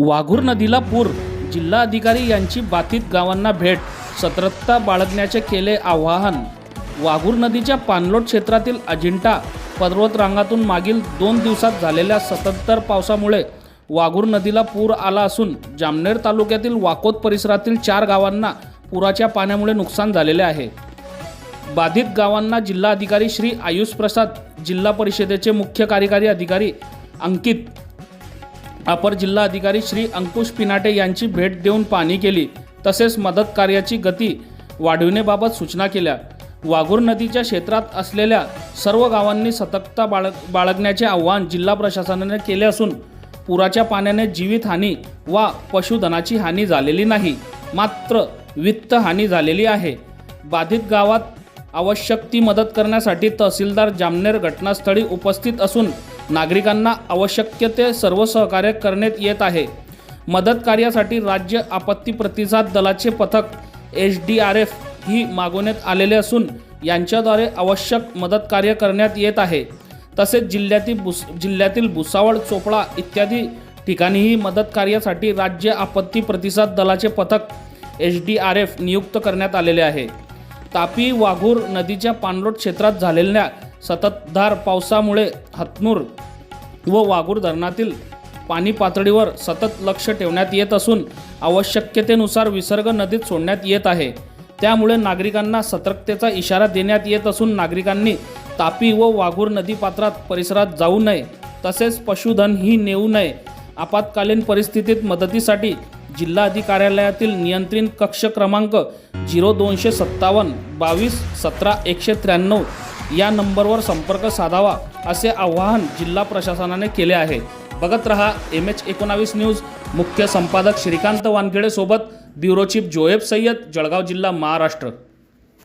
वाघूर नदीला पूर. जिल्हाधिकारी यांची बाधित गावांना भेट. सतर्कता बाळगण्याचे केले आवाहन. वाघूर नदीच्या पाणलोट क्षेत्रातील अजिंठा पर्वतरांगातून मागील दोन दिवसात झालेल्या सततधार पावसामुळे वाघूर नदीला पूर आला असून जामनेर तालुक्यातील वाकोत परिसरातील चार गावांना पुराच्या पाण्यामुळे नुकसान झालेले आहे. बाधित गावांना जिल्हाधिकारी श्री आयुष प्रसाद जिल्हा परिषदेचे मुख्य कार्यकारी अधिकारी अंकित अपर जिल्हा अधिकारी श्री अंकुश पिनाटे यांची भेट देऊन पाहणी केली. तसेच मदत कार्याची गती वाढविण्याबाबत सूचना केल्या. वाघूर नदीच्या क्षेत्रात असलेल्या सर्व गावांनी सतर्कता बाळग बाळगण्याचे आवाहन जिल्हा प्रशासनाने केले असून पुराच्या पाण्याने जीवितहानी वा पशुधनाची हानी झालेली नाही मात्र वित्त हानी झालेली आहे. बाधित गावात आवश्यक ती मदत करण्यासाठी तहसीलदार जामनेर घटनास्थळी उपस्थित असून नागरिकांना आवश्यक ते सर्व सहकार्य करण्यात येत आहे. मदत कार्यासाठी राज्य आपत्ती प्रतिसाद दलाचे पथक एच डी आर एफ ही मागवण्यात आलेले असून यांच्याद्वारे आवश्यक मदत कार्य करण्यात येत आहे. तसेच जिल्ह्यातील बुस जिल्ह्यातील भुसावळ चोपडा इत्यादी ठिकाणीही मदत कार्यासाठी राज्य आपत्ती प्रतिसाद दलाचे पथक एच डी आर एफ नियुक्त करण्यात आलेले आहे. तापी वाघूर नदीच्या पाणलोट क्षेत्रात झालेल्या सततधार पावसामुळे हतनूर व वाघूर धरणातील पाणी पातळीवर सतत लक्ष ठेवण्यात येत असून आवश्यकतेनुसार विसर्ग नदीत सोडण्यात येत आहे. त्यामुळे नागरिकांना सतर्कतेचा इशारा देण्यात येत असून नागरिकांनी तापी व वाघूर नदीपात्रात परिसरात जाऊ नये तसेच पशुधनही नेऊ नये. आपत्कालीन परिस्थितीत मदतीसाठी जिल्हा कार्यालयातील नियंत्रण कक्ष क्रमांक झिरो दोनशे सत्तावन्न बावीस सतरा एकशे त्र्याण्णव या नंबरवर संपर्क साधावा असे आवाहन जिल्हा प्रशासनाने केले आहे. बघत रहा एम एच एकोणावीस न्यूज. मुख्य संपादक श्रीकांत वानखेडे सोबत ब्युरो चीफ जोएब सय्यद जळगाव जिल्हा महाराष्ट्र.